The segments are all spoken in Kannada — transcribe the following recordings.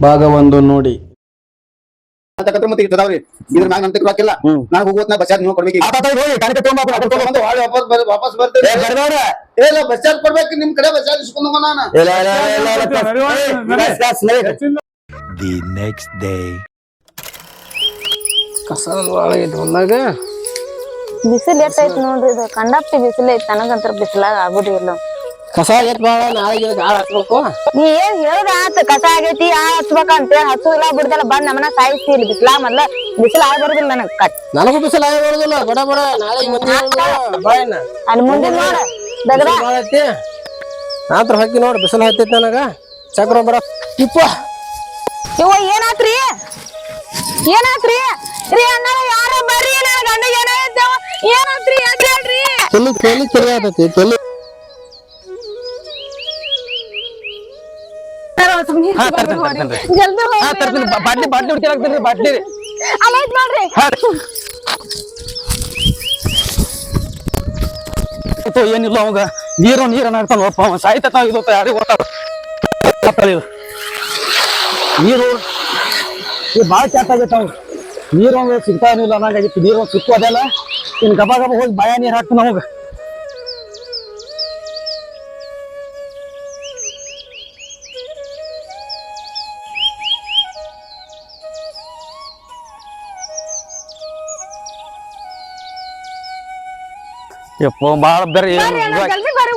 ಭಾಗವೊಂದು ನೋಡಿ ಅಂತಕತ್ರ ಮತ್ತೆ ಇರ್ತದಾವ್ರಿ ಇದ್ರ ಮ್ಯಾಗ ನನ್ ಹಾಕಿಲ್ಲ ಹ್ಮ್. ನಾನು ಹೋಗೋತ್ನ ಬಸ್ ಚಾರ್ಜ್ ನೀವು ಕೊಡ್ಬೇಕು ಬಂದು ಹೊಳ್ಳಿ ವಾಪಸ್ ಬರ್- ವಾಪಸ್ ಬರ್ತೀನಿ ಏ, ಇಲ್ಲ ಬಸ್ ಚಾರ್ಜ್ ಕೊಡ್ಬೇಕು ನಿಮ್ ಕಡೆ ಬಸ್ ಚಾರ್ಜ್ ಇಸ್ಕೊಂಡು ನಾನು the ನೆಕ್ಸ್ಟ್ ಡೇ ಕಸ ಬಿಸಿಲು ಎಷ್ಟೈತ್ ನೋಡ್ರಿ ಇದು ಕಂಡಪ್ಟಿ ಬಿಸಿಲು ಐತಿ ನನಗಂತರ ಬಿಸಿಲಾಗ ಆಗುದು ಇಲ್ಲ ಕಸ ಆಗೈತಿ ಬಾಳ ನಾಳೆಗೆ ಗಾಳ ಹಾಕ್ಬೇಕು. ನೀ ಏನ್ ಹೇಳುದ ಆತ ಕಸ ಆಗೈತಿ ಆ ಹಚ್ಬೇಕ ಅಂತ ಹಸು ಇಲ್ಲ ಬಿಡ್ದಲ್ಲ ಬಂದ್ ನಮ್ಮನ ಸಾಯಿಸಿ ಇಲ್ಲಿ ಬಿಸಿಲ ಮೊದ್ಲ. ಬಿಸಿಲು ಆಗ್ಬಾರ್ದಿಲ್ಲ ಬರುದಿಲ್ಲ ನನಗ್. ಕಟ್. ನನಗೂ ಬಿಸಿಲು ಆಗಿ ಬರೋದಿಲ್ಲ ಬಡ ಬಡ ನಾಳೆ ಮಂದಿ ಅಲ್ಲಿ ಮುಂದೆ ನೋಡ. ದಗದ. ಭಾಳ ಐತಿ. ನಾತ್ರ ಹಾಕಿ ನೋಡಿ ಬಿಸಿಲು ಹತ್ತೈತಿ ನನಗ. ಚಕ್ರ ಬರ. ಇಪ್ಪ. ಇವ ಏನಾತ್ರಿ? ಏನಾತ್ರಿ? ರೀ ಅಣ್ಣ ಯಾರ ಬರ್ರಿ ನನ್ನ ಗಂಡ ಏನಾಯ್ತವ ಏನಾತ್ರಿ? ಎದ್ದ್ ಹೇಳ್ರಿ? ತೆಲಿ ತೆಲಿ ತೆಲಿ ಆತೈತಿ ತೆಲಿ. ಜಲ್ದಿ ಹೋಗ್ರಿ. ಬಾಟ್ಲಿ ಬಾಟ್ಲಿ ಬಾಟ್ಲಿ ರೀ. ಏನಿಲ್ಲ ಅವಾಗ. ನೀರು ನೀರು ಅನ್ನತಾನ ಒಪ್ಪ ಅವ ಸಾಯ್ತ ಇದು ಯಾರಿಗೆ ಗೊತ್ತಾಗ ನೀರು. ಈ ಭಾಳ ಕೆಟ್ಟ ಆಗೈತೆ ಅವ್ ನೀರು ಸಿಗ್ತಾ ಇಲ್ಲ ಅನ್ನಂಗಾಗಿತ್ತು. ನೀರು ಒಂದು ಇನ್ ಇನ್ನು ಗಬ ಗಬ ಹೋಗಿ ಬಾಯ ನೀರು ಹಾಕ್ತಾನ ಅವಾಗ. ಯಪ್ಪ ಭಾಳ ಬೇರೆ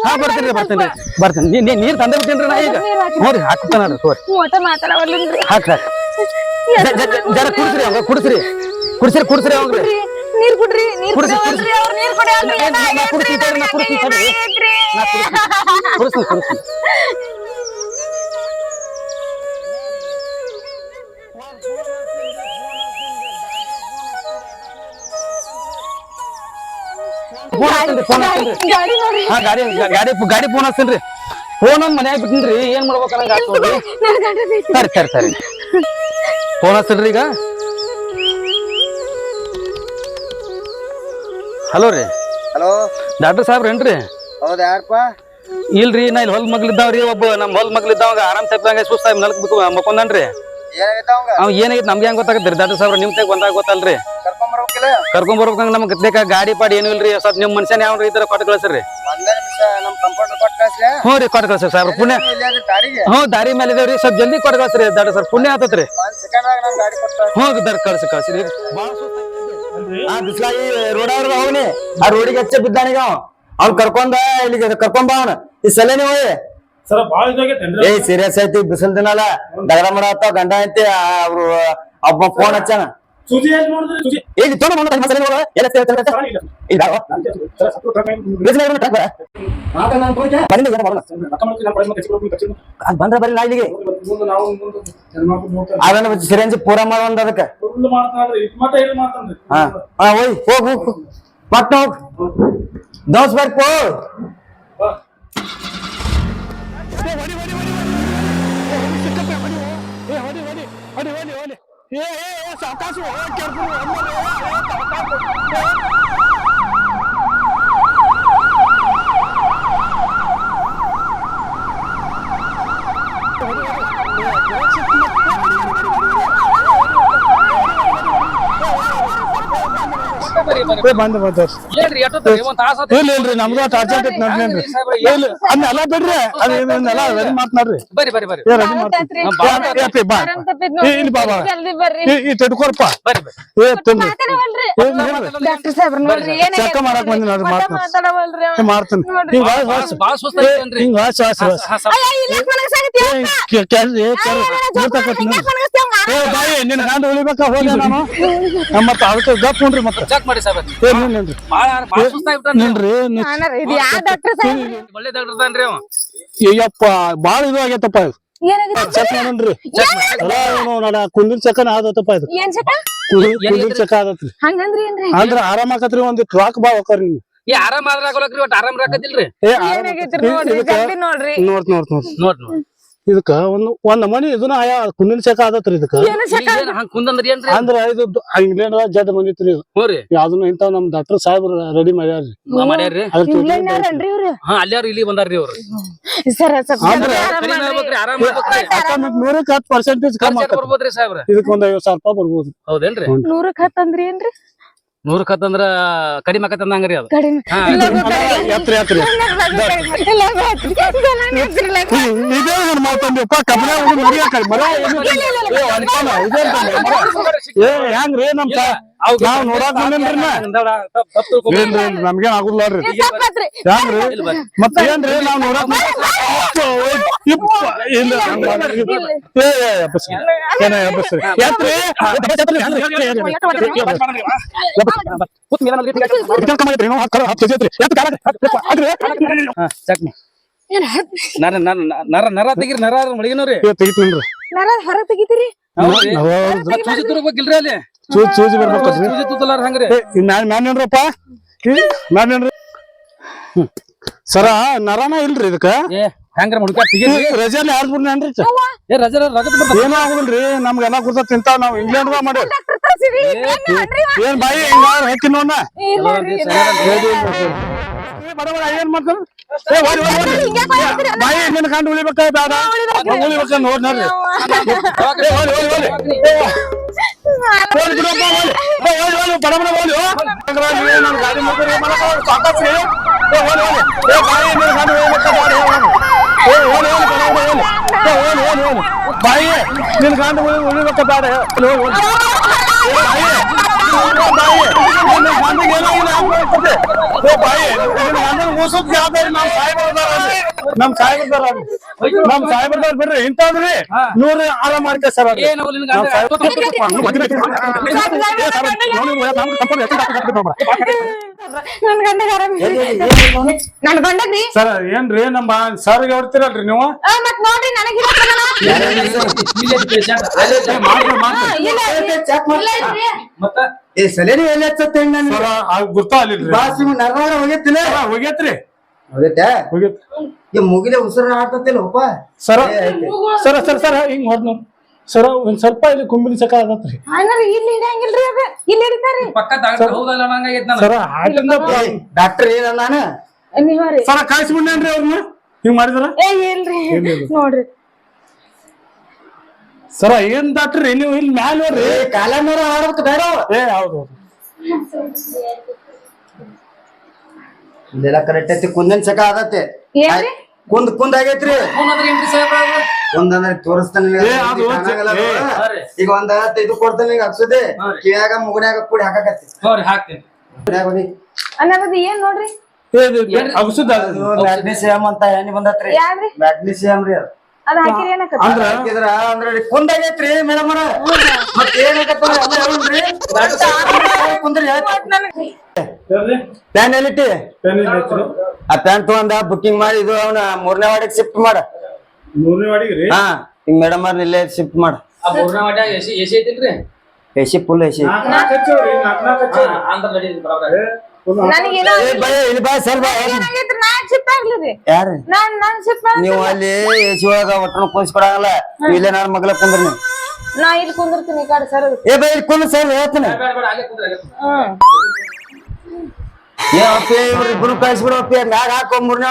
ಹಾ ಬರ್ತೀನಿ ರೀ ಬರ್ತೀನಿ. ಬರ್ತೀನಿ. ನೀ ನೀರು ತಂದೆ ಬಿಡ್ತೀನಿ ನಾ ಈಗ. ನೋಡಿ ಹಾಕ್ತಾನ ತೋರಿ ಒಟ್ಟ ಮಾತಾಡವಲ್ರಿ ಹಾಕ್ ಹಾಕ್ ಜರ ಕುಡಿಸ್ರಿ ಅವಂಗ ಕುಡಿಸ್ರಿ. ಕುಡಿಸ್ರಿ ಕುಡಿಸ್ರಿ ಅವಂಗ್ರಿ ನೀರ್ ಕುಡ್ರಿ ನೀರ್ ಕುಡಿಯಲ್ರಿ ಅವ್ರ ನೀರ್ ಕುಡ್ಸ್ತೀನಿ. ಕುಡ್ಸ್ತೀನಿ ಕುಡಿಸ್ತೀನಿ. ಗಾಡಿ ಗಾಡಿ ಗಾಡಿ ಗಾಡಿ ಫೋನ್ ಹಚ್ತೀನಿ ಫೋನ್ ಒಂದ್ ಮನ್ಯಾಗ ಬಿಟ್ಟಿನ್ರಿ ಏನ್ ಮಾಡ್ಬೇಕು ಆತ್. ಸರಿ ಸರಿ ಸರಿ. ಫೋನ್ ಹಚ್ಚಿಡ್ರಿ ಈಗ. ಹಲೋ ರೀ. ಹಲೋ. ಡಾಕ್ಟರ್ ಸಾಹೇಬ್ರ ಏನ್ರಿ? ಹೌದಾ ಯಾರಪ್ಪ? ಇಲ್ರಿ ನಾ ಇಲ್ಲಿ ಹೊಲ್ ಮಗ್ಲಿದ್ದಾವ್ರಿ ಒಬ್ಬ ನಮ್ ಹೊಲ್ ಮಗ್ಲಿದ್ದಾವಾಗ ಆರಾಮ್ ತಪ್ಪಂಗ ಸುಸ್ತಾಗಿ ನಲ್ಕ್ ಬಿಟ್ಟು ಮಕ್ಕೊಂದನ್ರಿ ಅವ್ ಏನಾಗೈತೆ ನಮ್ಗೆ ಹೆಂಗ್ ಗೊತ್ತಾಗತ್ರಿ ಡಾಕ್ಟರ್ ಸಾಹೇಬ್ರ ನಿಮ್ ತೆಗ್ ಬಂದಾಗ ಗೊತ್ತಲ್ರಿ. ಬರ್ಬೇಕಿಲ್ಲ ಕರ್ಕೊಂಡ್ ಬರ್ಬೇಕಂಗ ನಮ್ಗೆ ಬೇಕಾ ಗಾಡಿ ಪಾಡಿ ಏನು ಇಲ್ರಿ? ಸ್ವಲ್ಪ ನಿಮ್ ಮನುಷ್ಯನ ಯಾವ ಇದ್ರ ಕೊಟ್ಟು ಕಳ್ಸ್ರಿ. ಒಂದೇ ನಿಮಿಷ ನಮ್ ಕಂಪೌಂಡರ್ ಕೊಟ್ಟು ಕಳ್ಸ್ಲೆ? ಹ್ಞೂ ರೀ ಕೊಟ್ಟು ಕಳ್ಸ್ರಿ ಸಾಹೇಬ್ರ ಪುಣ್ಯ ದಾರಿಗೆ? ಹ್ಞೂ ದಾರಿ ಮೇಲೆ ಇದೇವ್ರಿ ಸ್ವಲ್ಪ ಜಲ್ದಿ ಕೊಟ್ಟು ಕಳ್ಸ್ರಿ ದಾಡ ಸರ್. ಪುಣ್ಯ ಆತತ್ರಿ ಒಂದ್ ಸೆಕೆಂಡ್ ಆಗ ನಮ್ ಗಾಡಿ ಕೊಟ್ಟು ಹ್ಞೂ ದರ್ ಕಳ್ಸಿ ಕಳ್ಸ್ರಿ ಭಾಳ ಆ ಬಿಸ್ಲಾಗಿ ರೋಡ್ ಅವ್ರ ಅವನಿ. ಆ ರೋಡಿಗೆ ಹೆಚ್ಚ ಬಿದ್ದಾನೀಗ ಅವ ಅವ್ನ್. ಕರ್ಕೊಂಡ ಇಲ್ಲಿಗೆ ಕರ್ಕೊಂಡ್ ಬಾ ಅವ್ನ. ಈ ಸಲ ನೀವು ಸರ್ ಬಾಳ ಇದಾಗೈತೇನ್ರಿ ಏ ಸೀರಿಯಸ್ ಐತಿ ಬಿಸಿಲ್ ದಿನಲ್ಲ. ದಗಡ ಮಾಡ ಗಂಡ ಐತಿ ಅವ್ರು ಒಬ್ಬ ಫೋನ್ ಹಚ್ಚಾನ. ಸುಜಿ ಎಷ್ಟ್ ನೋಡಿದ್ರಿ ಸುಜಿ ಏ ತೊಗೊಂಡು ಬಂದ ಮಸಲೆ ನೋಡು ಎಲ್ಲ ಸೇರಿ ಸೇರಿ ಸರ ಇಲ್ಲ ಇಲ್ಲ ಸರ ಸತ್ತು ಟ್ರಕ್ ಆಗಿ ಬಿಸಿಲ ಇರೋಣ ಟ್ರಕ್ ಬಂದಿಲ್ಲ ಏನು ಮಾಡೋಣ ರೊಕ್ಕ ಮಾಡ್ತೀನಿ ನಮ್ಮ ಕಡೆ ಕಚ್ಚಿ ಕೊಡ್ತೀನಿ ಕಚ್ಚಿ ಅದ್ ಬಂದ್ರ ಬರ್ರಿ ನಾ ಇಲ್ಲಿಗೆ ಮುಂದೆ ನಾವು ಮುಂದೆ ಹೆಣ್ಮಕ್ಳು ನೋಡ್ತಾರೆ ಅದನ್ನ ಸಿರಂಜಿ ಪೂರ ಮಾಡೋಂದ ಅದಕ್ಕೆ ಫುಲ್ ಮಾಡ್ತಾನ್ರಿ ಇಟ್ ಮಟ್ಟ ಇದು ಮಾಡ್ತಾನ್ರಿ ಹಾ ಹಾ ಹೋಯ್ ಹೋಗ್ ಹೋಗ್ ಹೋಗ್. ಮತ್ತ ಹೋಗ್ ದೋಸ್ ಬರ್ಕು ಬಂದ್ ಬಂದ್ರಿ ಏನ್ರಿ ಎಷ್ಟೊತ್ತ್ರಿ? ಇಲ್ಲ ಇಲ್ರಿ ನಮ್ದು ಅಷ್ಟ್ ಅರ್ಜೆಂಟ್ ಐತಿ ನೋಡ್ರಿ ಇಲ್ಲ ಅದನ್ನೆಲ್ಲ ಬಿಡ್ರಿ ಅದನ್ನೆಲ್ಲ ರೆಡಿ ಮಾತನಾಡ್ರಿ ಬರ್ರಿ ಬರ್ರಿ ಬರ್ರಿ ಏ ರೆಡಿ ಮಾಡ್ತೀನಿ ಬಾ. ಇಲ್ಲಿ ಬಾ, ಬಾ. ಈ- ತಿಡ್ಕೊರ್ಪ ಏ ಡಾಕ್ಟರ್ ಸಾಹೇಬ್ರ ನೋಡ್ರಿ ಏನಾಗೈತಿ? ಚೆಕ್ ಮಾಡಕ್ ಬಂದಿ ನೋಡ್ರಿ ಮಾಡ್ತೀನಿ. ಹಿಂಗ್ ಹಿಂಗ್ ಬಾಯಿ ನಿನ್ ಗಂಡ ಉಳಿಬೇಕಾ ಹೋದೆ ನಾನು ಮತ್ತ ಅದಕ್ಕೆ ಗಪ್ ನೋಡ್ರಿ ಮತ್ತ ಚೆಕ್ ಮಾಡಿ ಸಾಹೇಬ್ರ ಏ ನೀನ್ ನಿನ್ರಿ ಬಾಳ ಇದು ಯಾ ಡಾಕ್ಟರ್ ಸಾಹೇಬ್ರಿ? ಒಳ್ಳೆ ಡಾಕ್ಟರ್ ಅದಾನ್ರಿ ಅವ ಅಯ್ಯಪ್ಪ ಬಾಳ ಇದು ಆಗೈತಪ್ಪ? ಚೆಕ್ ಮಾಡನ್ರಿ ಕುಂದಿನ ಚಕನ ಆದತ್ತಪ್ಪ ಇದು? ಕುಂದಿನ ಚಕ ಆದತ್ರಿ ಅಂದ್ರ ಆರಾಮ ಆಕತ್ರಿ ಒಂದ್ ಟ್ರಾಕ್ ಬಾ ಹೋಗ್ರಿ ನೀವು ಏ ಆರಾಮ್ ಆದ್ರ ಒಟ್ಟು ಆರಾಮ್ ರಾಕತಿಲ್ರಿ ನೋಡ್ರಿ ನೋಡ್ರಿ ಜಲ್ದಿ ನೋಡ್ರಿ ಇದಕ್ಕ ಒಂದು ಒಂದ್ ಮನಿ ಇದನ್ನ ಆಯಾ ಕುಂದಿನ ಶಾಖ ಆದತ್ರಿ ಇದಕ್ಕ. ಏನು ಶಕ ಹಂಗ ಕುಂದಂದ್ರಿ ಏನ್ರಿ? ಅಂದ್ರ ಇದು ಇಂಗ್ಲೆಂಡ್ ಜಡ್ ಬಂದಿತ್ರಿ ಇದು. ಹ್ಞೂ ರೀ. ಯಾವ್ದನ್ನ ಇಂತಾವ್ ನಮ್ ಡಾಕ್ಟರ್ ಸಾಹೇಬ್ರ ರೆಡಿ ಮಾಡ್ಯಾರ್ರಿ. ಹಾ ಅಲ್ಲಾರು ಇಲ್ಲಿ ಬಂದಾರ್ರಿ ಅವ್ರು ನೂರಕ್ಕೆ ಹತ್ತು ಪರ್ಸೆಂಟೇಜ್ ಕಮ್ಮಿ ಖರ್ಚ್ ಆಕತ್ರಿ. ಬರ್ಬೋದ್ರಿ ಸಾಹೇಬ್ರ? ಇದಕ್ಕೆ ಒಂದ್ ಐವತ್ ಸಾವಿರ ರೂಪಾಯಿ ಬರ್ಬೋದು. ಹೌದೇನ್ರಿ? ನೂರಕ್ ಹತ್ತಂದ್ರಿ ಏನ್ರಿ? ನೂರಕ್ ಹತ್ತಂದ್ರ ಕಡಿಮೆ ಆಕತ್ತಂದಂಗ್ರಿ ಅದು ಕಡಿಮೆ ಹಾ. ಯಾತ್ರೆ ಹೆಸ್ರಿಲ್ಲ. ಇದೇ ಮಾತಂದಿಪ್ಪ ಮರಿಯಾಕ ಮರ ಅಂತಂದೆ, ಹೆಂಗ್ರಿ ನಮ್ ತಾ- ನಾವ್ ನೋಡಾಕ್ ಬಂದೇನ್ರಿ ನಾ? ಏನ್ರಿ ನಮ್ಗೇನ್ ಆಗುದಿಲ್ಲ ನೋಡ್ರಿ. ಏ, ಸಾಕ್ ಹತ್ರಿ. ಹೆಂಗ್ರಿ ಮತ್ ಏನ್ರಿ ನಾವ್ ನೋಡಾಕ್ ನರ ನರ ನರ ತೆಗಿರಿ ನರ ಮಳಿಗಿನವ್ರಿ. ತೆಗಿತೀನ್ರಿ. ನರ ತೆಗಿತೀರಿ? ತುರ್ಬೇಕಿಲ್ರಿ ಅಲ್ಲಿ? ಚೂಜಿ ಚೂಜಿ ಬರ್ಬೇಕಲ್ರಿ ಸೂಜಿ ತುತ್ತಲಾರ ಹಂಗ್ರಿ. ಏ, ನಾನ್ ನಾನೇನ್ರಪ್ಪ ನಾನೇನ್ರಿ ಹ್ಮ್. ಸರ ನರನ ಇಲ್ರಿ ಇದಕ್ಕ? ಏ ಹೆಂಗ್ರ ಮುಡ್ಕ ತೆಗೀರಿ ರಜೆಲ್ ಯಾರು ಬಿಡ್ನೇನ್ರಿ ಏ ರಜರ ರಗತ್ ಬರ್ತ ಏನೂ ಆಗುದಿಲ್ರಿ ನಮ್ಗೆ ಎಲ್ಲ ಗುರ್ತ ತಿಂತಾವ್ ನಾವ್ ಇಂಗ್ಲೆಂಡ್ ತೋರ್ಸಿರಿ. ಏನ್ ಬಾಯಿ ಹಿಂಗಾರ ಹಾಕಿ ನೋಡ. ಏನ್ ಮಾಡ್ತಾರ? ಬಾಯಿ ಕಂಡು ಉಳಿಬೇಕ ಬೇಡ? ಉಳಿಬೇಕ. ನೋಡ್ ನೋಡ್ರಿ. ನೀವೇ ಬಾಯಿ ನಿನ್ ಗಂಡ ಉಳಿ- ಉಳಿಬೇಕ ಬೇಡ ಬಾಯಿ ನಿನ್ನ ಬಾಯಿ ನಿನ್ ಗಂಡಗ್ ಏನಾಗಿಲ್ಲ ಆಗ್ಬಿಡ್ತದೆ. ಏ, ಬಾಯಿ ನಿನ್ ಗಂಡನ್ ಉಳ್ಸೋದ್ ಜವಾಬ್ದಾರಿ ಅದಾರ. ನಮ್ ಸಾಹೇಬ್ರು ಅದಾರ. ನಮ್ ಸಾಹೇಬ್ರು ಬಿಡ್ರಿ ಇಂಥವ್ರಿ ನೂರ ಆರಾಮ್ ಮಾಡ್ಕೆ ಸರ್ ಸರ್, ಏನ್ರಿ ನಮ್ಮ ಸರ್ ಹೊಡ್ತಿರಲ್ರಿ ನೀವು ಆ, ಅಲ್ಲಿ ಬಾಸ್ ನರ್ನಾರ ಹೋಗೈತ್ರಿ ಹೋಗೈತೆ? ಈ ಮುಗಿಲೆ ಉಸಿರು ಆಡ್ತತಿಲ್ಲ ಒಪ್ಪ ಸರ ಸರ ಸರ ಸರ ಹಿಂಗ್ ಹೊಡ್ ನೋಡ್. ಸರ ಒಂದ್ ಸ್ವಲ್ಪ ಇಲ್ಲಿ ಕುಂಬಿನ ಸಕ ಆಗತ್ರಿ ಹಂಗಾರ ಇಲ್ಲಿ ಹಿಡಿಯಂಗಿಲ್ರಿ ಅದ. ಇಲ್ಲಿ ಹಿಡಿತಾರಿ ಪಕ್ಕ ಹೌದಲ್ಲ ನಂಗಾಗೈತ್ ನಾನು ಸರ ಹಾಟಿಂದ ಡಾಕ್ಟರ್ ಏನ ನಾನು? ಸರ ಕಾಯಿಸ್ಬಿಡ್ನೇನ್ರಿ ಅವ್ರನ್ನ ಹಿಂಗ್ ಮಾಡಿದ್ರ? ಏ ಇಲ್ರಿ. ನೋಡ್ರಿ. ಸರ ಏನ್ ಡಾಕ್ಟ್ರಿ ನೀವು ಇಲ್ಲಿ ಮ್ಯಾಲ ನೋಡ್ರಿ. ಕಾಲ ಮೇಲೆ ಆಡ್ಬೇಕು ಬೇಡ. ಏ ಹೌದು ಹೌದು. ಇದೆಲ್ಲ ಕರೆಕ್ಟ್ ಐತಿ. ಕುಂದನ್ ಚಕ ಆದತ್ತೆ ಏನ್ರಿ? ಕುಂದ್ ಕುಂದ್ ಆಗೈತ್ರಿ. ಅಂದ್ರೆ ತೋರಿಸ್ತಾನೆ. ಈಗ ಒಂದ್ ಇದು ಕೊಡ್ತಾನೆ ನಿಂಗೆ ಹಬ್ಸದೆ ಹಾ ರೀ. ಕಿವ್ಯಾಗ ಮುಗುನ್ಯಾಗ ಕೂಡಿ ಹಾಕಕತ್ತಿ. ಅನ್ನೋದು ಏನ್ ನೋಡ್ರಿ? ಮ್ಯಾಗ್ನಿಸಿಯಂ ಅಂತ ಏನಿ ಬಂದ್ರಿ ಮ್ಯಾಗ್ನೀಸಿಯಂ ರೀ ಅದು. ಅದ್ ಹಾಕಿರಿ ಏನಕ್ಕ ಅಂದ್ರ ಹಾಕಿದ್ರ ಅಂದ್ರೆ ಕುಂದಾಗೈತ್ರಿ ಮೇಡಮ್ ಮತ್ ಏನಾಗತ್ತ ಕುಂದ್ರಿ ಪ್ಯಾನ್ ಎಲ್ಲಿಟ್ಟಿ ಆ ಪ್ಯಾನ್ ತಗೊಂಡ ಬುಕಿಂಗ್ ಮಾಡಿ ಇದು ಅವನ ಮೂರನೇ ವಾರ್ಡಿಗೆ ಶಿಫ್ಟ್ ಮಾಡ. ಮೂರನೇ ವಾಡಿಗೆ ರೀ? ಹಾ ಹಿಂಗ್ ಮೇಡಮ್ ಅವ್ರನ್ನ ಇಲ್ಲೇ ಶಿಫ್ಟ್ ಮಾಡ. ಆ ಮೂರನೇ ವಾಡ್ಯಾಗ AC AC ಐತಿಲ್ರಿ? A C full A C. ನಾಲ್ಕು ಹಚ್ಚವ್ರಿ ನಾಲ್ಕು ನಾಲ್ಕು ಹಚ್ಚವ್ರಿ ಅಂದ್ರ ನಡೀತಿ ಬರೋಬ್ರ ನೀವು ಅಲ್ಲಿ ಎಸಿ ಒಳಗ ಒಟ್ಟನ ಇಲ್ಲೇ ನಾನು ಮಗಳ ಕುಂದ್ರಿ ನೀವು ನಾ ಇಲ್ಲಿ ಕುಂದಿರ್ತೀನಿ ಈ ಕಡೆ ಸರ್ ಏ ಬೈ ಇಲ್ಲಿ ಕುಂದ್ರ ಸರ್ ಹೇಳ್ತೀನಿ. ಏ ಅಪ್ಪಿ ಇವ್ರು ಇಬ್ರು ಕಳ್ಸಿಬಿಡು ಅಪ್ಪಿ. ಮ್ಯಾಗ ಹಾಕೋ ಮೂರನೇ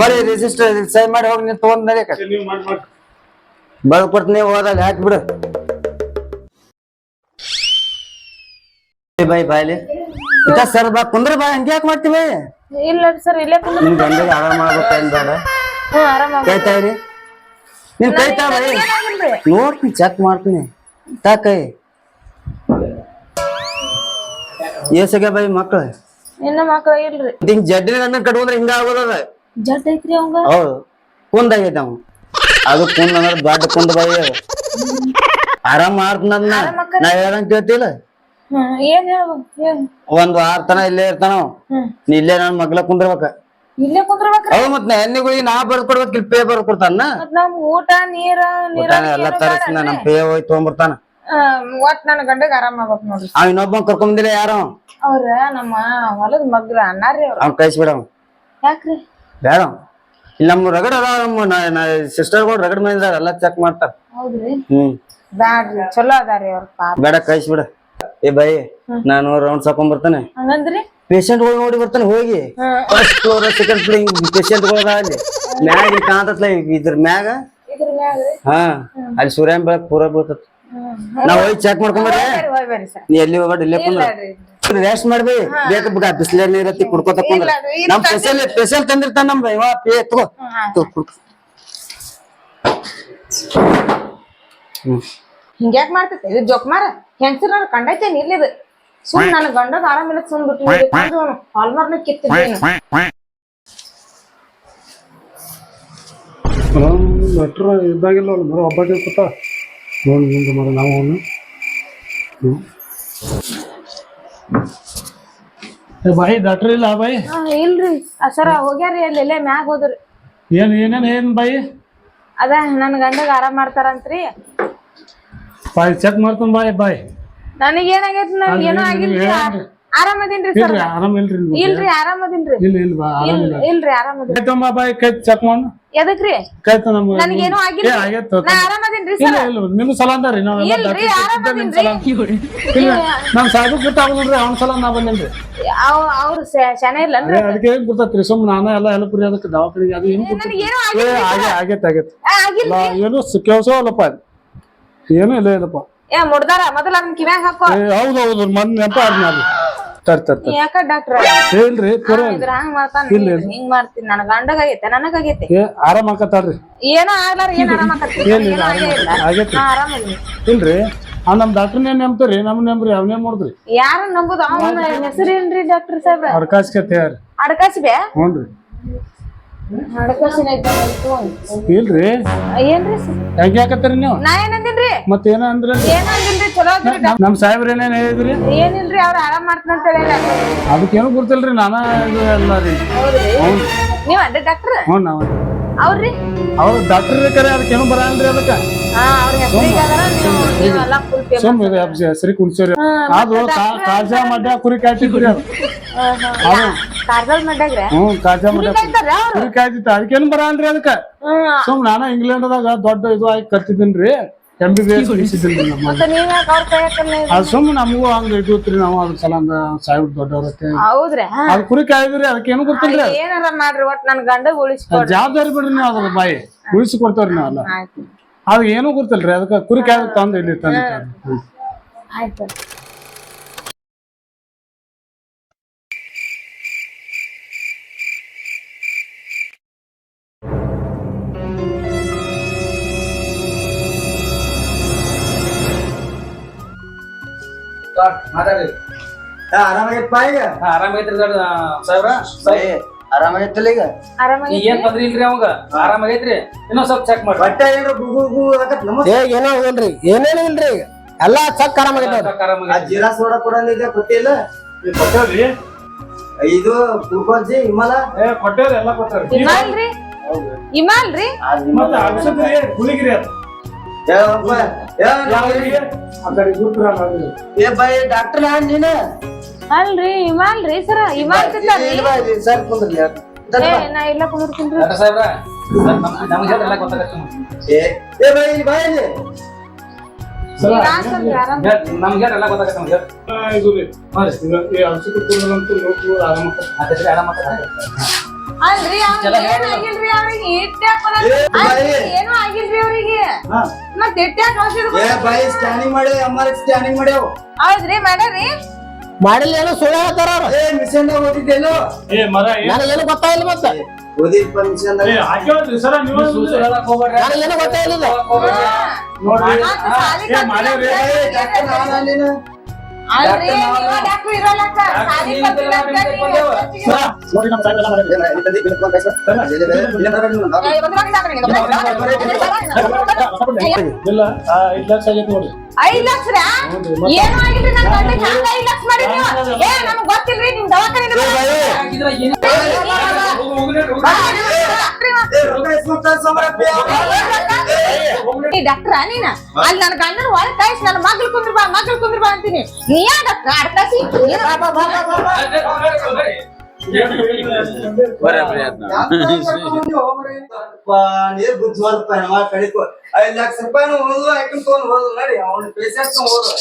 ಬರೀ ರಿಜಿಸ್ಟರ್ ಸೈನ್ ಮಾಡಿ ಹೋಗಿ ನೀನು ತಗೊಂಡ್ ಕೊಡ್ತೀನಿ ಹೋದಲ್ಲಿ ಹಾಕ್ಬಿಡು. ಏ ಬೈ ಬಾಯ್ಲಿ ಇತ್ತ ಸರ್ ಬಾ ಕುಂದ್ರ ಬಾ ಹಂಗೆ ಯಾಕೆ ಮಾಡ್ತೀವಿ? ಇಲ್ಲ ಸರ್ ಇಲ್ಲೇ ಕುಂದ್ರ ನಿಮ್ ಗಂಡಗೆ ಆರಾಮ ಇರಿ. ನೀನ್ ಕೈತಾ ನೋಡ್ತೀನಿ ಚೆಕ್ ಮಾಡ್ತೀನಿ. ತಾ ಕೈ ಏಸಗೆ ಬೈ ಮಕ್ಳು. ಇನ್ನ ಮಕ್ಳ ಇಲ್ರಿ. ಹಿಂಗ್ ಜಡ್ಡಿನ ಗಂಡನ ಕಟ್ಕೊಂಡ್ರೆ ಹಿಂಗ ಆಗೋದದ ಜಡ್ ಐತ್ರಿ ಅವಂಗ? ಹೌದು. ಕುಂದಾಗೈತೆ ಅವ. ಅದು ಕುಂದ ಅಂದ್ರೆ ದೊಡ್ಡ ಕುಂದ ಬೈ ಆರಾಮ ಮಾಡ್ತಾನ ನಾ ಹೇಳಂಗ್ ಕೇಳ್ತಿಲ್ಲ. ಏನ್ ಹೇಳ್ಬೇಕು ಒಂದ್ ವಾರ ತನ ಇಲ್ಲೇ ಇರ್ತಾನ. ನೀ ಇಲ್ಲೇ ನನ್ ಮಗ್ಲ ಕುಂದ್ರಬೇಕ. ಇಲ್ಲೇ ಕುಂದ್ರಬೇಕ್ರಿ. ಅವ್ ಮತ್ ಹೆಣ್ಣಿಗಳಿಗೆ ನಾ ಬರ್ದ್ ಕೊಡ್ಬೇಕಿಲ್ ಪೇ ಬರ್ದ್ ಕೊಡ್ತಾನ ಮತ್ ನಮ್ ಊಟ ನೀರ ನೀರ ಎಲ್ಲ ತರಿಸ್ತಾನ ನಮ್ ಪೇ ಹೋಗಿ ತಗೊಂಡ್ಬರ್ತಾನ ಒಟ್ ನನ್ ಗಂಡಗ್ ಆರಾಮ ಆಗ್ಬೇಕ್ ನೋಡ್ರಿ. ಅವ್ ಇನ್ನೊಬ್ಬ ಕರ್ಕೊಂಬಂದಿಲ್ಲ ಯಾರ? ಅವ ಅವ್ರ ನಮ್ಮ ಹೊಲದ ಮಗ್ರ ಅಣ್ಣಾರಿ ಅವ್ರ. ಅವ್ನ್ ಕಳ್ಸಿಬಿಡ ಅವ್ ಯಾಕ್ರಿ? ಬೇಡ. ಇಲ್ಲಿ ನಮ್ಮ ರಗಡ್ ಅದ ನಮ್ಮ ಸಿಸ್ಟರ್ಗಳು ರಗಡ್ ಮಂದಿ ಎಲ್ಲ ಚೆಕ್ ಮಾಡ್ತಾರ. ಹೌದ್ರಿ. ಹ್ಮ್. ಬ್ಯಾಡ್ರಿ ಚಲೋ ಅದಾರಿ ಅವ್ರ ಬೇಡ ಬೇಡ ಕಳಿಸ್ಬಿಡ. ಏ ಬಾಯಿ ನಾನು ರೌಂಡ್ ಹಾಕೊಂಡ್ ಬರ್ತಾನೆ. ಹಂಗಂದ್ರಿ? ಪೇಷಂಟ್ಗಳು ನೋಡಿ ಬರ್ತಾನೆ ಹೋಗಿ. ಫಸ್ಟ್ ಫ್ಲೋರ್ ಸೆಕೆಂಡ್ ಫ್ಲೋರ್ ಪೇಷಂಟ್ಗಳು ಅಲ್ಲಿ. ಮ್ಯಾಗ ಕಾಣತತ್ಲ ಇದ್ರ ಮ್ಯಾಗ. ಹಾ. ಅಲ್ಲಿ ಸೂರ್ಯನ್ ಬೆಳಕ್ ಪೂರ ಬೀಳ್ತತ್. ನಾವ್ ಹೋಗಿ ಚೆಕ್ ಸರ್. ನೀ ಎಲ್ಲಿ ಹೋಗ್ಬೇಡ ಇಲ್ಲೇ ಕುಂದ್ರ. ರೆಸ್ಟ್ ಮಾಡ್ಬಿ. ಬೇಕು ಬಿಡ ಬಿಸಿಲ ನೀರತ್ತಿ ಕುಡ್ಕೋತ ಕುಂದ್ರ. ನಮ್ ಸ್ಪೆಷಲ್ ಸ್ಪೆಷಲ್ ತಂದಿರ್ತಾನ ನಮ್ ಇವ ಪೇ ತಗೋ. ಕುಡ್ಕೊ. ಹಿಂಗ್ಯಾಕ್ ಮಾಡ್ತೈತೆ ಇದು ಜೋಕ್ಮಾರ ಹೆಂಗಸರ್ ನಾನು ಕಂಡೈತೆ ಇಲ್ಲಿದು ಸುಮ್ ನನ್ ಗಂಡದ ಆರಾಮಿಲ್ಲ ಸುಮ್ ಬಿಟ್ಟು ಹಾಲ್ಮಾರ್ನ ಕಿತ್ತಿದ್ದೇನು ಲೆಟ್ರ್ ಇದ್ದಾಗಿಲ್ಲ ಅವ್ನು ಬರೋ ಹಬ್ಬಕ್ಕೆ ಕೂತ ನೋಡಿ ಮುಂದೆ ಮರ ನಾವು ಅವನು. ಬಾಯಿ ಡಾಕ್ಟ್ರ್ ಇಲ್ಲ ಬಾಯಿ? ಹಾ, ಇಲ್ರಿ. ಆ ಸರ ಹೋಗ್ಯಾರಿ ಅಲ್ಲಿ ಎಲ್ಲೇ ಮ್ಯಾಗ ಹೋದ್ರಿ. ಏನ್ ಏನೇನ್ ಏನ್ ಬಾಯಿ? ಅದ ನನ್ ಗಂಡಗ ಆರಾಮ್ ಮಾಡ್ತಾರಂತ್ರಿ. ಬಾಯಿ ಚೆಕ್ ಮಾಡ್ತಾನ ಬಾಯ್ ಬಾಯ್. ನನಗೆ? ಏನಾಗೈತಿ ನನ್ಗ್ ಆಗಿಲ್ಲ ನಿಮ್ಗ್ ಏನಾಗ್ರಿ? ಆರಾಮದೀನ್ರಿ ಸರ್? ಇಲ್ರಿ ಆರಾಮ ಇಲ್ರಿ ನಿಮ್ಗೆ? ಇಲ್ರಿ ಆರಾಮದೀನ್ರಿ. ಇಲ್ಲ ಇಲ್ಲ ಬಾ ಆರಾಮಿಲ್ಲ ಇಲ್ರಿ ಬಾಯಿ ಕೈ ಚೆಕ್ ಮಾಡು. ಎದಕ್ರಿ? ನಮ್ಗೆ ಆಗಿಲ್ಲ ಏ ಆಗಿಲ್ರಿ. ಆಗೈತೆ ನಾ ಆರಾಮದೀನ್ರಿ ಇಲ್ಲ ಸರ್. ಇಲ್ಲ ನಿಮ್ ಸಲ ಅಂದಾರಿ ಇಲ್ರಿ, ಡಾಕ್ಟರ್ ಆರಾಮದೀನ್ರಿ. ನಿಮ್ ಸಲ ಇಲ್ಲ ನಮ್ ಸಾಹೇಬ್ ಗೊತ್ತಾಗುದಿಲ್ರಿ ಅವ್ನ ಸಲ ನಾ ಬಂದೇನ್ರಿ. ಅವ್- ಅವ್ರು ಶನ ಇಲ್ಲನ್ರಿ ಅದೇ ಅದಕ್ಕೆ ಏನ್ ಗೊತ್ತತ್ರಿ ಸುಮ್ ನಾನ ಎಲ್ಲ ಹೆಲ್ಪ್ ರೀ ಅದಕ್ಕೆ ದವಾಖಾನಿಗೆ ಅದು ಏನು ನನಗೇನು ಏ ಆಗೈತೆ ಆಗೈತೆ. ಆಗಿಲ್ರಿ. ಏನು ಅದು ಏನು ಇಲ್ಲ ಇಲ್ಲಪ್ಪ ಏ ಮುಡ್ದಾರ ಮೊದಲ ಅದನ್ನ ಕಿವ್ಯಾಗ ಹಾಕೋ. ಏ ಹೌದು ಹೌದು ಮನ್ ನೆಪ ಆದ್ನ ಅದು ತರ್ ತರ್ ತರ್. ಯಾಕ ಡಾಕ್ಟರ್? ಹೇಳ್ರಿ ಪೂರ ಇದ್ರ ಹಂಗ್ ಮಾಡ್ತಾನ ಹಿಂಗ್ ಮಾಡ್ತೀನಿ ನನ್ನ ಗಂಡಗಾಗೈತೆ ನನಗಾಗೈತೆ. ಏ ಆರಾಮ್ ಆಕತ್ತಾರ್ರಿ ಏನೋ ಆಗ್ಲಾರ ಏನ್ ಆರಾಮ ಏನಿಲ್ಲ, ಏನೂ ಆಗೇ ಇಲ್ಲ. ಆಗೈತ್ರಿ. ನಾ ಆರಾಮದೀನಿ ಇಲ್ರಿ ಆ ನಮ್ ಡಾಕ್ಟರ್ನೇ ನೆಮ್ತೀರಿ ನಮ್ ನೆಮ್ರಿ ಅವನೇ ಮಾಡಿದ್ರಿ? ಯಾರ ನಂಬುದು? ಅವನ ಹೆಸರು ಏನ್ರಿ ಡಾಕ್ಟರ್ ಸಾಹೇಬ್ರ? ಅಡ್ಕಾಸ್ಕೆ ತಯಾರಿ ಅಡಕಾಸಿ ಬೇ ಹ್ಞೂನ್ರಿ ಅಡಕಾಸಿನ ಇಲ್ರಿ. ಏನ್ರಿ ಸರ್? ಹೆಂಗೆ ಹಾಕತ್ತೀರಿ ನೀವು? ನಾ ಏನಂದಿನ್ರಿ ಮತ್ತೇನ ಅಂದ್ರೆ ಏನ ಚಲೋ ಅದ್ರಿ ನಮ್ ಸಾಹೇಬ್ರ ಏನೇನ್ ಹೇಳಿದ್ರಿ? ಏನಿಲ್ರಿ ಅವ್ರ ಆರಾಮ್ ಮಾಡ್ತಾನಂತ ಅದಕ್ಕೇನು ಗೊತ್ತಿಲ್ರಿ ನಾನ ಇದು ಎಲ್ಲ ರೀ. ಹೌದ್ರಿ. ನೀವ್ ಅಡ್ಡ ಡಾಕ್ಟರ್? ಹ್ಞೂ ನಾವು ಅವ್ರಿ ಅವ್ರು ಡಾಕ್ಟರ್ ಕರೆ ಅದಕ್ಕೇನು ಬರಲ್ರಿ ಅದಕ್ಕೆ. ಹಾ ಅವ್ರ ಹೆಸರಿಗೆ ಅದರ ನೀವು ನೀವೆಲ್ಲ ಫುಲ್ ಸುಮ್ ಇದು ಹೆಬ್ಸಿ ಹೆಸರಿ ಕುಣ್ಸೇರಿ ಅದು ಕಾ- ಕಾಜಾ ಮಡ್ಯ ಕುರಿ ಕಾಯ್ತಿದ್ರಿ ಅದು ಕಾರ್ಗಲ್ ಮಾಡ್ಯಾಗ್ರೆ? ಹ್ಞೂ ಕಾಜಾ ಮಡ್ಯ ಕಾಯ್ತಾರ ಅವ್ರು? ಕುರಿ ಕಾಯ್ತಿತ್ತು. ಅದಕ್ಕೇನು ಬರಲ್ರಿ ಅದಕ್ಕೆ. ಹ್ಮ್ ಸುಮ್ ನಾನ ಇಂಗ್ಲೆಂಡ್ದಾಗ ದೊಡ್ಡ ಇದು ಆಗಿ ಕರ್ತಿದ್ದೀನ್ರಿ ಎಂ ಬಿ ಬಿ ಎಸ್ ಮುಗಿಸಿದ್ದೀನಿ ಮತ್ತೆ ನೀವ್ ಯಾಕೆ ಅವ್ರ ಕೈ ಹಾಕಲ್ಲ ಅದು ಸುಮ್ಮನೆ ನಮಗೂ ಹಂಗ ಇಟ್ಟಿರ್ತೀರಿ ನಾವು ಅದ್ರ ಸಲ ಸಾಹೇಬ್ ದೊಡ್ಡವ್ರತ್ತೆ ಹೌದ್ರಿ. ಅದು ಕುರಿ ಕಾಯ್ದ್ರಿ ಅದಕ್ಕೇನು ಗೊತ್ತಿಲ್ಲ. ಏನಾರ ಮಾಡ್ರಿ ಒಟ್ ನನ್ ಗಂಡ ಉಳಿಸ್ಕೊಡ್ರಿ. ಜವಾಬ್ದಾರಿ ಬಿಡ್ರಿ ನೀವು ಅದ್ರ ಬಾಯಿ. ಉಳಿಸಿ ಕೊಡ್ತೇವ್ರಿ ನಾವೆಲ್ಲ ಆಯ್ತು. ಅದು ಏನೂ ಗೊತ್ತಿಲ್ರಿ ಅದಕ್ಕೆ ಕುರಿ ಕಾಯ್ದು ತಂದು ಇಲ್ಲಿ ತಂದು ತಂದು. ಆರಾಮಾಗೈತಪ್ಪ ಈಗ? ಆರಾಮೈತ್ರಿ ಸಾಹೇಬ್ರ ಏ, ಆರಾಮಾಗೈತಲ್ಲ ಈಗ? ಆರಾಮಾಗಿ ಏನ್ ತೊಂದ್ರಿ ಇಲ್ರಿ ಅವಂಗ? ಆರಾಮಾಗೈತ್ರಿ? ಇನ್ನೊಂದ್ ಸ್ವಲ್ಪ ಚೆಕ್ ಮಾಡಿ ಬಟ್ಟೆ ಏನ್ರ ಗುಗು ಗುಗು ನಮಸ್ತೆ. ಏ ಏನೋ ಇಲ್ರಿ ಏನೇನು ಇಲ್ರಿ ಈಗ. ಎಲ್ಲಾ ಚಕ್ ಆರಾಮಾಗೈತೆ ಆ ಆರಾಮಾಗೈತ್ರಿ ಜೀರಾ ಸೋಡಾ ಕೊಡಂದಿದೆ ಕೊಟ್ಟಿಲ್ಲ ಈಗ ಕೊಟ್ಟೇವ್ರಿ. ಇದು ಗ್ಲೂಕೋಸ್ ಹಿಮಾಲ? ಏ ಕೊಟ್ಟೇವ್ರಿ ಎಲ್ಲ ಕೊಟ್ಟೇವ್ರಿ. ಮತ್ತೆ ಔಷಧಿ ಗುಳಿಗಿರಿ ಅದು. ಏ ಬೈ ಡಾಕ್ಟರ್ ನಾನ್ ನೀನ? ಅಲ್ರಿ ಇಮಾಲ್ರಿ ಸರ ಇಮಾಲ್ ಸರ್ ಕುಂದ್ರಲಿ ಏ ನಾ ಇಲ್ಲ ಕುಂದಿರ್ತೀನ್ರಿ ಡಾಕ್ಟರ್ ಸಾಹೇಬ್ರ ನಮ್ಗೆ ಎಲ್ಲ ಗೊತ್ತಾಗತ್ತೆ ಏ ಏ ಬೈ ಇಲ್ಲಿ ಬಾ ಇಲ್ಲಿ. ನಮ್ಗೆ ಎಲ್ಲ ಗೊತ್ತಾಗತ್ತೆ ನಮ್ಗೆ. ಇದು ರೀ ಆರಾಮ ಅದಕ್ಕೆ ಆರಾಮ ಅಲ್ರಿ ಏನ್ ಆಗಿಲ್ರಿ ಅವ್ರಿಗೆ ಇಟ್ಟ್ಯಾಕ್ ಏ, ಆಗಿಲ್ರಿ ಅವ್ರಿಗೆ. ಹಾ. ಮತ್ ಇಟ್ಟ್ಯಾಕ್ ಔಷಧ ಏ ಬೈ ಸ್ಕ್ಯಾನಿಂಗ್ ಮಾಡಿ ಅಮ್ಮಾರ ಸ್ಕ್ಯಾನಿಂಗ್ ಮಾಡ್ಯಾವ ಹೌದ್ರಿ ಮಾಡ್ಯಾರಿ ಮಾಡಿಲ್ಲ ಏನೋ ಸುಳ್ಳು ಹೇಳ್ತಾರ ಅವ್ರು. ಏ ಮಿಷನ್ ಓದಿದ್ದೇನು ಏ ಮರ ನನಗೆ ಏನು ಗೊತ್ತಾಗಿಲ್ಲ ಮತ್ತೆ. ಓದಿಲ್ಪ ಮಿಷನ್ ಏ ಹಾಕ್ಯಾವ್ರಿ ಸರ ನೀವು ಹೋಗ್ಬೇಡ್ರಿ. ನನಗೇನು ಗೊತ್ತಾಗಿಲ್ಲ ನೋಡ್ರಿ. ಏ ಮಾಡ್ಯಾವ್ರಿ ನಾನು ಅಲ್ಲಿನ. ಇಲ್ಲ ಆ, ಐದ್ ಲಕ್ಷ ಆಗೈತೆ ನೋಡ್ರಿ ಐದ್ ಲಕ್ಷ ರೀ? ಏನು ಆಗಿಲ್ರಿ ನನ್ ಗಂಡಗ್ ಹ್ಯಾಂಗ ಐದ್ ಲಕ್ಷ ಮಾಡಿರಿ ನೀವು ಏ ನಮ್ಗ್ ಗೊತ್ತಿಲ್ರಿ ನಿಮ್ ದವಾಖಾನೆ ಡಾಕ್ಟ್ರ ನೀನ? ಅಲ್ಲಿ ನನ್ನ ಗಂಡನ ಹೊರ ಕಾಯಿಸ್ ನನ್ನ ಮಗ್ಳು ಕುಂದ್ರ ಬಾ ಮಗ್ಳು ಕುಂದ್ರ ಬಾ ಅಂತೀನಿ. ನೀ ಯಾ ಡಾಕ್ಟ್ರ ಅಡ್ಕಾಸಿ ಐದ್ ಲಕ್ಷ ರೂಪಾಯಿ ಹೋದ್ರು ಹಾಕೊಂಡ್ ತಗೊಂಡ್ ಹೋದ್ರು ನೋಡಿ ಅವ್ನ ಪೇಷಂಟ್ ಹೋದ್ರು.